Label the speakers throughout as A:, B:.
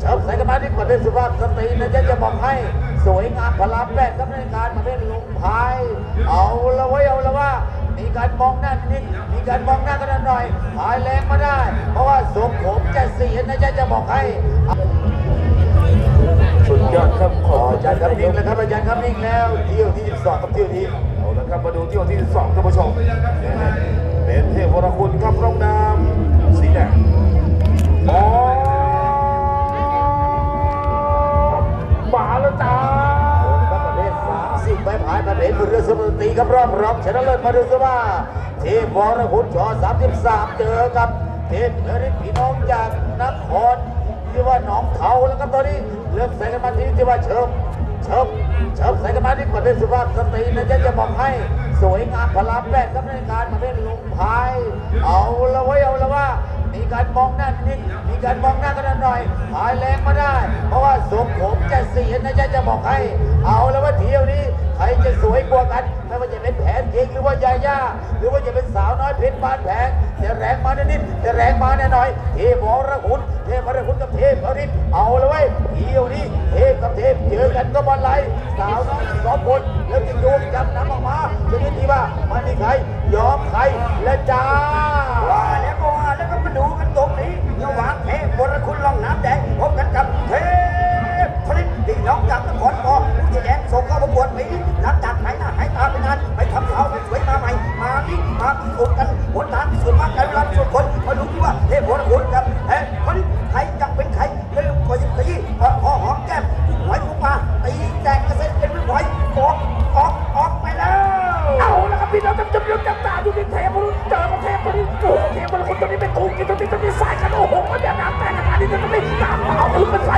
A: เชิบใส่กันมาที่ประเภทสุภาพสตรีนะจะจะบอกให้สวยงามพลาแปดกับในการประเภทลงพาย เอาละไว้เอาละว่า มีการมองหน้านิดมีการมองหน้ากันหน่อยพายแรงมาได้ เพราะว่าสมผมจะเสียนะจะจะบอกให้
B: สุดยอดครับข
A: อ
B: อาจา
A: ร
B: ย์ครับนิ่งแล้
A: วครับอาจารย์ครับนิ่งแล้วเที่ยวที่12ครับเที่ยวนี้
B: เอาละครับมาดูเที่ยวที่สองท่านผู้ชมเป็นเทพวรคุณครับรองน้ำ
A: บพายประเภทเรือสมุทรีครับรอบรองชนะเลิศมาดูซิว่าเทพวรคุณชอ33 เจอกับเทพเนริพี่น้องจากนครที่ว่าหนองเทาแล้วครับตอนนี้เริ่มใส่กันมาที่ที่ว่าเชิมเชิมเชิมใส่กันมาที่ประเภทสุภาพสตรีนะจ๊ะจะบอกให้สวยงามพลาแปดครับในการประเภทลงพาย เอาละไว้เอาละว่า มีการมองหน้านิด มีการมองหน้ากันหน่อยพายแรงมาได้ เพราะว่าสมผมจะเสียนะจ๊ะจะบอกให้ เอาแล้วว่าเที่ยวนี้ใครจะสวยกว่ากัน ไม่ว่าจะเป็นแผนเค้กหรือว่ายาย่า หรือว่าจะเป็นสาวน้อยเพชรบานแพงจะแรงมานิดจะแรงมาแน่หน่อยเทพวรคุณเทพวรคุณกับเทพพริตเอาแล้วเว้ยเที่ยวนี้เทพกับเทพเจอกันก็บอลไหลสาวน้อยสองคนแล้วจะดูจับน้ำ
C: ส่งเข้าปนี่รับจากไหนหน้าไหนตาไปนานไปทำเขาไปสวยมาใหม่มานี่มาพิสูจน์กันผลทางพิสูจน์มากการเวลาสูจน์คนมาดูที่ว่าเทพวรคุณกับเทพผลิตใครจะเป็นใครเรื่องกว่ายิ่งกว่ายิ่งพอหอมแก้มหวยมุกมาตีแตกกระเซ็นเป็นไม่ไหวออกออกออกไปแล้ว
B: เอาละครับพี่น้องจำจำยศจำตาดูดิเทพบุรุษเจอกับเทพบุรุษโอ้เทพบุรุษคนตัวนี้เป็นกูกินตัวนี้ตัวนี้สายกันโอ้โหมันแบบน้ำแตกขนาดานี้ตัวนี้น้ำเอาปืนเป็นสาย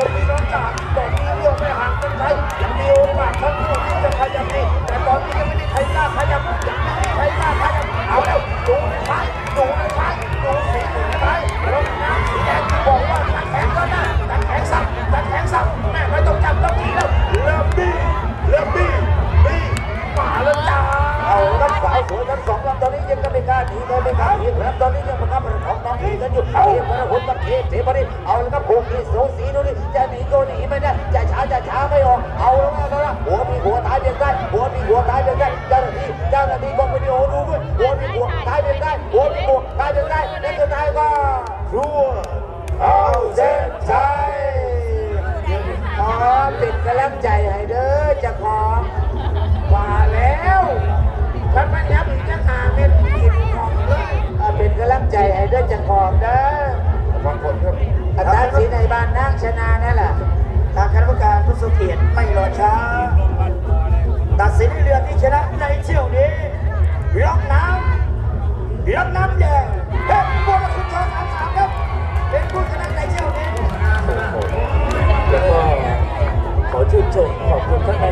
B: าท่า
A: นผู้ชมพี่น้องจ๋าแต่เรื่องไม่ห่างกันไกลยังมีโอกาสทั้งคู่ที่จะขยับนี่แต่ตอนนี้ยังไม่มีใครกล้าขยับยังไม่มีใครกล้าขยับเอาแล้วดูในท้ายดูในท้ายดูสีดูในท้ายแล้วน้ำสีแดงที่บอกว่าตัดแขนก็ได้ตัดแขนสับตัดแขนสับแม่ไม่ต้องจับต้องทีแล้วเริ่มบี้เริ่มบี้บี้มาแล้วจ้าเอาครับสาวสวยทั้งสองลำตอนนี้ยังก็ไม่กล้าหนีเลยไม่กล้าหนีครับตอนนี้ยังประคับประคองน้องหนีกันอยู่เทียบพระหุ่นกับเทพเทพนี่เอาแล้วครับผูกที่ กำลังใจให้เด้อเจะของว่าแล้วท่านมันยับอีกจะหาเม็ดกินของเลยเอาเป็นกำลังใจให้เด้อเจะของเด้อ
B: บางคนครับ
A: อาจารย์ศรีในบ้านนางชนะนั่นแหละ
C: ทางคณะกรรมการผู้ทรงเกียรติไม่รอช้า